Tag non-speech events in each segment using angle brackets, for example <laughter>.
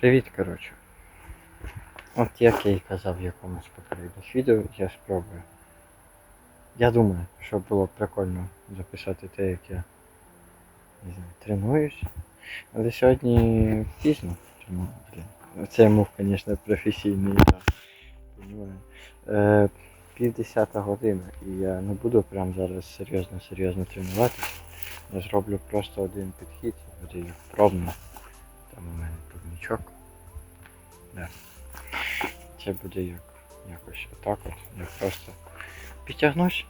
Привіт, коротше. От як я і казав в якомусь попередніх відео, я спробую. Я думаю, що було б прикольно записати те, як я не знаю, тренуюсь. Але сьогодні пізно, тому, блін. Це мов, звісно, професійний я. Е, пів десята година, і я не буду прям зараз серйозно-серйозно тренуватися. Я зроблю просто один підхід, як пробно. Там у мене турнічок. Да. Це буде як якось отак от. Я просто підтягнусь.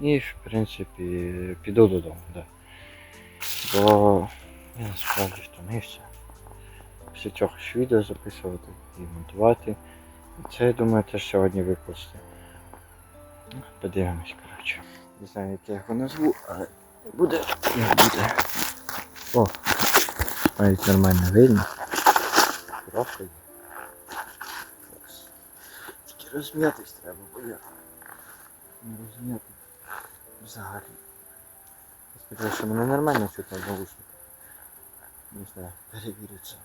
І в принципі піду додому, да. Бо я насправді втомився. Після цього ж відео записувати і монтувати. І Це я думаю теж сьогодні випусти. Ну, Подивимось, коротше. Не знаю, як я його назву, але буде як буде. О, навіть нормально видно. Трохи. є. Тільки розм'ятись треба, бо я не розм'ятий взагалі. Я сподіваюся, що мене нормально в наушниках. Не знаю, перевірю це.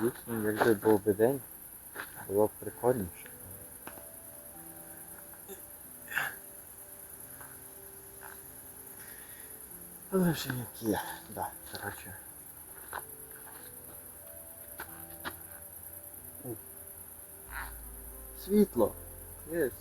Дійсно, якби був би день, було б прикольніше. Але вже як є, да, коротше. Світло. Єс.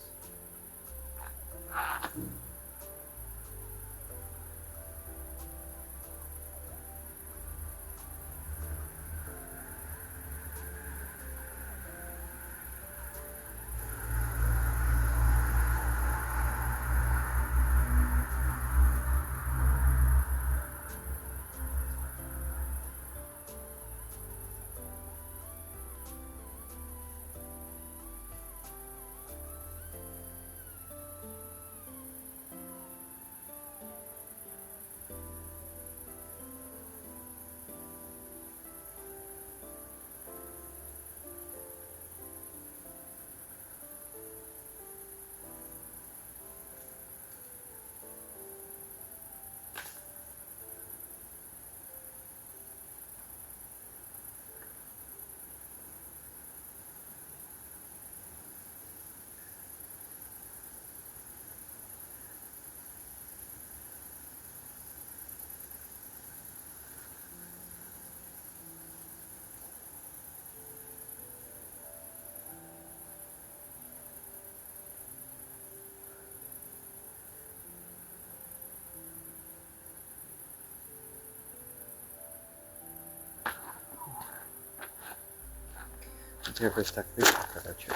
Тут якось так вийшло, коротше.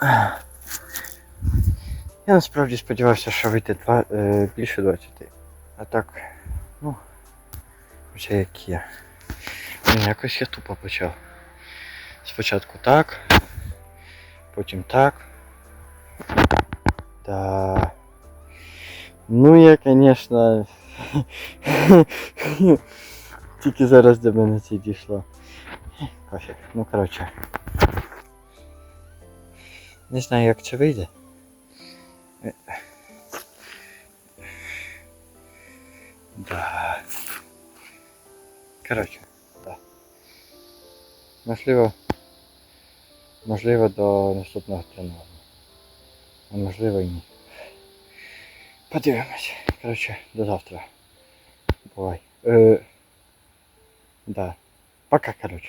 <sighs> Я насправді сподівався, що вийде два, е, більше 20. А так, ну, вже як є. Блін, якось я тупо почав. Спочатку так, потім так. Да. Ну я, звісно. <laughs> Тільки зараз до мене це дійшло. Пофіг. Ну коротше. Не знаю як це вийде. Да. Коротше, да. Можливо. Можливо до наступного тренування. А можливо і ні. Подивимось. Коротше, до завтра. Бувай. Е, да. Пока, коротше.